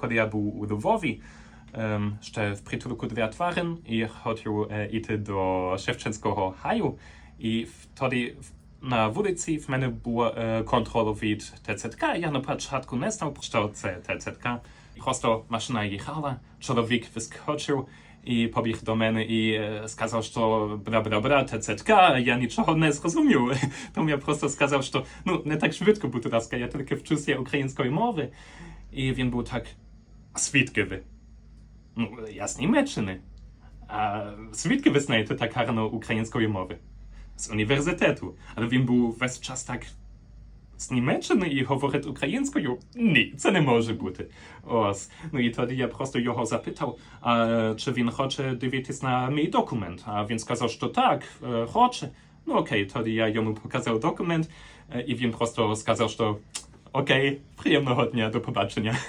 коли я був у Львові, ще в притулку для тварин, і хотів йти до Шевченського гаю. І тоді на вулиці в мене був контроль від ТЦК. Я на початку не знав, що це ТЦК. Просто машина їхала, чоловік вискочив і побіг до мене і сказав, що бла-бла-бла, ТЦК, я нічого не зрозумів. Тому я просто сказав, що ну не так швидко, будь ласка, я тільки вчуся української мови. І він був так, «А звідки ви? Ну, я з Німеччини. А звідки ви знаєте так гарно української мови? З університету. Але він був весь час так з Німеччини і говорить українською? Ні, це не може бути. Ось. Ну і тоді я просто його запитав, а, чи він хоче дивитись на мій документ. А він сказав, що так, е, хоче. Ну окей, тоді я йому показав документ, е, і він просто сказав, що окей, приємного дня, до побачення.